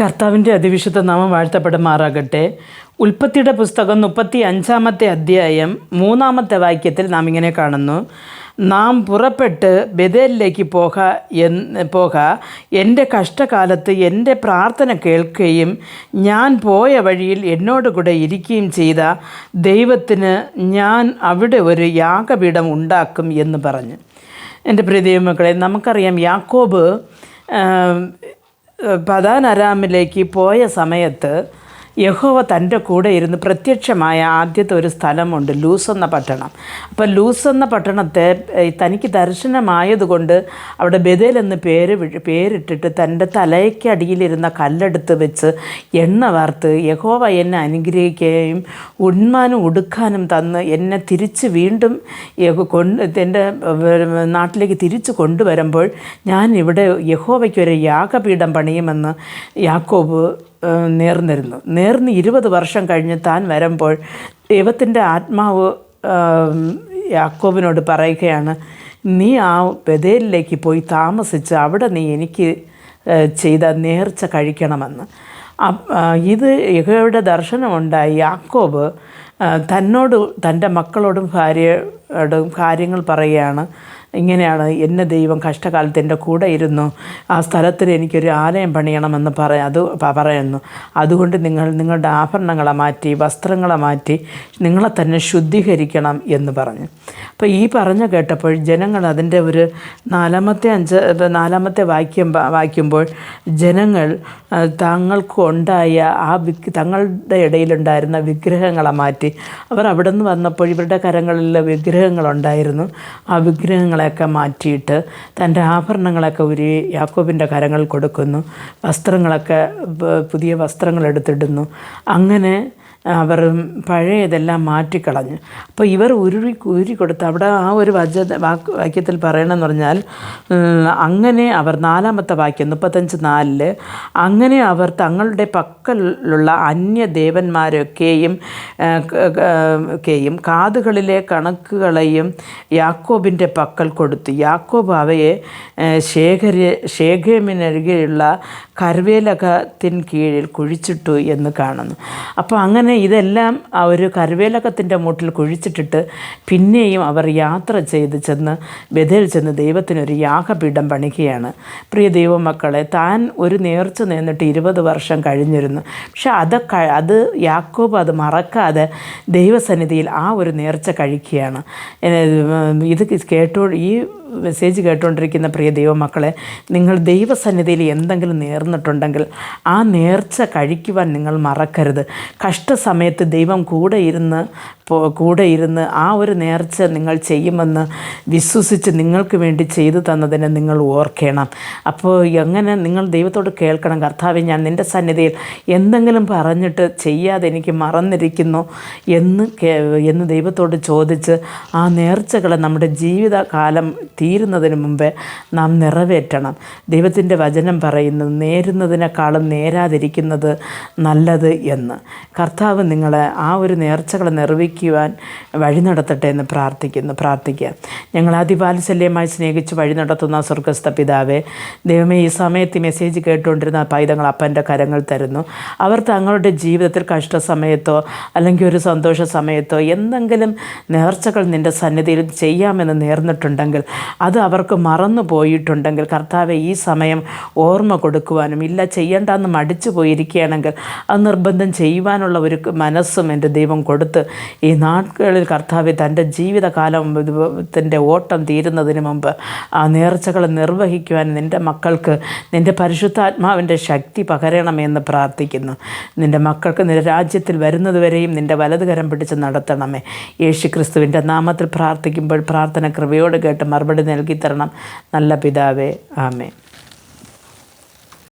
കർത്താവിന്റെ അതിവിശുദ്ധ നാമം വാഴ്ത്തപ്പെടുമാറാകട്ടെ. ഉൽപ്പത്തിയുടെ പുസ്തകം മുപ്പത്തി അഞ്ചാമത്തെ അധ്യായം മൂന്നാമത്തെ വാക്യത്തിൽ നാം ഇങ്ങനെ കാണുന്നു. നാം പുറപ്പെട്ട് ബദേലിലേക്ക് പോക എന്ന് പോക എന്റെ കഷ്ടകാലത്ത് എന്റെ പ്രാർത്ഥന കേൾക്കുകയും ഞാൻ പോയ വഴിയിൽ എന്നോട് കൂടെ ഇരിക്കുകയും ചെയ്ത ദൈവത്തിന് ഞാൻ അവിടെ ഒരു യാഗപീഠം ഉണ്ടാക്കും എന്ന് പറഞ്ഞു. എന്റെ പ്രിയ ദൈവമക്കളെ നമുക്കറിയാം യാക്കോബ് ആം, പോയ സമയത്ത് യഹോവ തന്റെ കൂടെ ഇരുന്ന് പ്രത്യക്ഷമായ ആദ്യത്തെ ഒരു സ്ഥലമുണ്ട് ലൂസ് എന്ന പട്ടണം. അപ്പോൾ ലൂസ് എന്ന പട്ടണത്തെ തനിക്ക് ദർശനമായതുകൊണ്ട് അവിടെ ബദേൽ എന്ന് പേര് പേരിട്ടിട്ട് തന്റെ തലയ്ക്കടിയിലിരുന്ന കല്ലെടുത്ത് വെച്ച് എണ്ണ വാർത്ത് യഹോവ എന്നെ അനുഗ്രഹിക്കുകയും ഉണ്മാനും ഉടുക്കാനും തന്ന് എന്നെ തിരിച്ച് വീണ്ടും കൊണ്ട് എന്റെ നാട്ടിലേക്ക് തിരിച്ച് കൊണ്ടുവരുമ്പോൾ ഞാൻ ഇവിടെ യഹോവയ്ക്കൊരു യാഗപീഠം പണിയുമെന്ന് യാക്കോബ് നേർന്നിരുന്നു. നേർന്ന് ഇരുപത് വർഷം കഴിഞ്ഞ് താൻ വരുമ്പോൾ ദൈവത്തിന്റെ ആത്മാവ് യാക്കോബിനോട് പറയുകയാണ് നീ ആ ബദേലിലേക്ക് പോയി താമസിച്ച് അവിടെ നീ എനിക്ക് ചെയ്ത നേർച്ച കഴിക്കണമെന്ന്. ഇത് യഹോയുടെ ദർശനമുണ്ടായി. യാക്കോബ് തന്നോട് തന്റെ മക്കളോടും ഭാര്യയോടും കാര്യങ്ങൾ പറയുകയാണ് ഇങ്ങനെയാണ് എന്നെ ദൈവം കഷ്ടകാലത്ത് എന്റെ കൂടെ ഇരുന്നു? ആ സ്ഥലത്തിൽ എനിക്കൊരു ആലയം പണിയണമെന്ന് പറ അത് പറയുന്നു. അതുകൊണ്ട് നിങ്ങൾ നിങ്ങളുടെ ആഭരണങ്ങളെ മാറ്റി വസ്ത്രങ്ങളെ മാറ്റി നിങ്ങളെ തന്നെ ശുദ്ധീകരിക്കണം എന്ന് പറഞ്ഞു. അപ്പോൾ ഈ പറഞ്ഞു കേട്ടപ്പോൾ ജനങ്ങൾ അതിന്റെ ഒരു നാലാമത്തെ അഞ്ച് നാലാമത്തെ വാക്യം വായിക്കുമ്പോൾ ജനങ്ങൾ ആ, തങ്ങൾക്ക് ഉണ്ടായ ആ വിഗ് തങ്ങളുടെ ഇടയിലുണ്ടായിരുന്ന വിഗ്രഹങ്ങളെ മാറ്റി. അവർ അവിടെ നിന്ന് വന്നപ്പോൾ ഇവരുടെ കരങ്ങളിൽ വിഗ്രഹങ്ങളുണ്ടായിരുന്നു. ആ വിഗ്രഹങ്ങളെയൊക്കെ മാറ്റിയിട്ട് തന്റെ ആഭരണങ്ങളൊക്കെ ഒരു യാക്കോബിന്റെ കരങ്ങൾ കൊടുക്കുന്നു. വസ്ത്രങ്ങളൊക്കെ പുതിയ വസ്ത്രങ്ങൾ എടുത്തിടുന്നു. അങ്ങനെ അവർ പഴയതെല്ലാം മാറ്റിക്കളഞ്ഞു. അപ്പോൾ ഇവർ ഉരുളി ഊരി കൊടുത്ത് അവിടെ ആ ഒരു വച വാക്ക് വാക്യത്തിൽ പറയണമെന്ന് പറഞ്ഞാൽ അങ്ങനെ അവർ നാലാമത്തെ വാക്യം മുപ്പത്തഞ്ച് നാലിൽ അങ്ങനെ അവർ തങ്ങളുടെ പക്കലുള്ള അന്യ ദേവന്മാരൊക്കെയും ഒക്കെയും കാതുകളിലെ കണക്കുകളെയും യാക്കോബിന്റെ പക്കൽ കൊടുത്തു. യാക്കോബ് അവയെ ശേഖര ശേഖരി ശേഖേമിനരികെയുള്ള കർവേലകത്തിൻ കീഴിൽ കുഴിച്ചിട്ടു എന്ന് കാണുന്നു. അപ്പോൾ അങ്ങനെ ഇതെല്ലാം ആ ഒരു കർവേലകത്തിന്റെ മൂട്ടിൽ കുഴിച്ചിട്ടിട്ട് പിന്നെയും അവർ യാത്ര ചെയ്ത് ചെന്ന് ബഥേൽ ചെന്ന് ദൈവത്തിനൊരു യാഗപീഠം പണിക്കുകയാണ് പ്രിയ ദൈവമക്കളെ താൻ ഒരു നേർച്ച നിന്നിട്ട് ഇരുപത് വർഷം കഴിഞ്ഞിരുന്നു. പക്ഷെ അത് അത് യാക്കോബ് അത് മറക്കാതെ ദൈവസന്നിധിയിൽ ആ ഒരു നേർച്ച കഴിക്കുകയാണ്. ഇത് കേട്ടോ ഈ മെസ്സേജ് കേട്ടുകൊണ്ടിരിക്കുന്ന പ്രിയ ദൈവമക്കളെ നിങ്ങൾ ദൈവസന്നിധിയിൽ എന്തെങ്കിലും നേർന്നിട്ടുണ്ടെങ്കിൽ ആ നേർച്ച കഴിക്കുവാൻ നിങ്ങൾ മറക്കരുത്. കഷ്ടസമയത്ത് ദൈവം കൂടെ ഇരുന്ന് കൂടെ ഇരുന്ന് ആ ഒരു നേർച്ച നിങ്ങൾ ചെയ്യുമെന്ന് വിശ്വസിച്ച് നിങ്ങൾക്ക് വേണ്ടി ചെയ്തു തന്നതിനെ നിങ്ങൾ ഓർക്കണം. അപ്പോൾ എങ്ങനെ നിങ്ങൾ ദൈവത്തോട് കേൾക്കണം? കർത്താവ് ഞാൻ നിന്റെ സന്നിധിയിൽ എന്തെങ്കിലും പറഞ്ഞിട്ട് ചെയ്യാതെ എനിക്ക് മറന്നിരിക്കുന്നു എന്ന് എന്ന് ദൈവത്തോട് ചോദിച്ച് ആ നേർച്ചകളെ നമ്മുടെ ജീവിതകാലം തീരുന്നതിന് മുമ്പേ നാം നിറവേറ്റണം. ദൈവത്തിന്റെ വചനം പറയുന്നു നേരുന്നതിനേക്കാളും നേരാതിരിക്കുന്നത് നല്ലത് എന്ന്. കർത്താവ് നിങ്ങളെ ആ ഒരു നേർച്ചകളെ നിർവഹിക്കുവാൻ വഴി നടത്തട്ടെ എന്ന് പ്രാർത്ഥിക്കുന്നു പ്രാർത്ഥിക്കുക. ഞങ്ങൾ അതിപാലശല്യമായി സ്നേഹിച്ച് വഴി നടത്തുന്ന സ്വർഗസ്ഥ പിതാവേ ദൈവമേ ഈ സമയത്ത് മെസ്സേജ് കേട്ടുകൊണ്ടിരുന്ന പൈതങ്ങൾ അപ്പന്റെ കരങ്ങൾ തരുന്നു. അവർ തങ്ങളുടെ ജീവിതത്തിൽ കഷ്ടസമയത്തോ അല്ലെങ്കിൽ ഒരു സന്തോഷ സമയത്തോ എന്തെങ്കിലും നേർച്ചകൾ നിന്റെ സന്നിധിയിൽ ചെയ്യാമെന്ന് നേർന്നിട്ടുണ്ടെങ്കിൽ അത് അവർക്ക് മറന്നു പോയിട്ടുണ്ടെങ്കിൽ കർത്താവെ ഈ സമയം ഓർമ്മ കൊടുക്കുവാനും ഇല്ല ചെയ്യേണ്ടെന്ന് മടിച്ചു പോയിരിക്കുകയാണെങ്കിൽ അത് നിർബന്ധം ചെയ്യുവാനുള്ള ഒരു മനസ്സും എന്റെ ദൈവം കൊടുത്ത് ഈ നാടുകളിൽ കർത്താവെ തന്റെ ജീവിതകാലം ത്തിന്റെ ഓട്ടം തീരുന്നതിന് മുമ്പ് ആ നേർച്ചകൾ നിർവഹിക്കുവാൻ നിന്റെ മക്കൾക്ക് നിന്റെ പരിശുദ്ധാത്മാവിന്റെ ശക്തി പകരണമെന്ന് പ്രാർത്ഥിക്കുന്നു. നിന്റെ മക്കൾക്ക് നിന്റെ രാജ്യത്തിൽ വരുന്നതുവരെയും നിന്റെ വലതുകരം പിടിച്ച് നടത്തണമേ. യേശു ക്രിസ്തുവിന്റെ നാമത്തിൽ പ്രാർത്ഥിക്കുമ്പോൾ പ്രാർത്ഥന കൃപയോട് കേട്ട് മറുപടി നൽകി തരണം നല്ല പിതാവേ ആമേ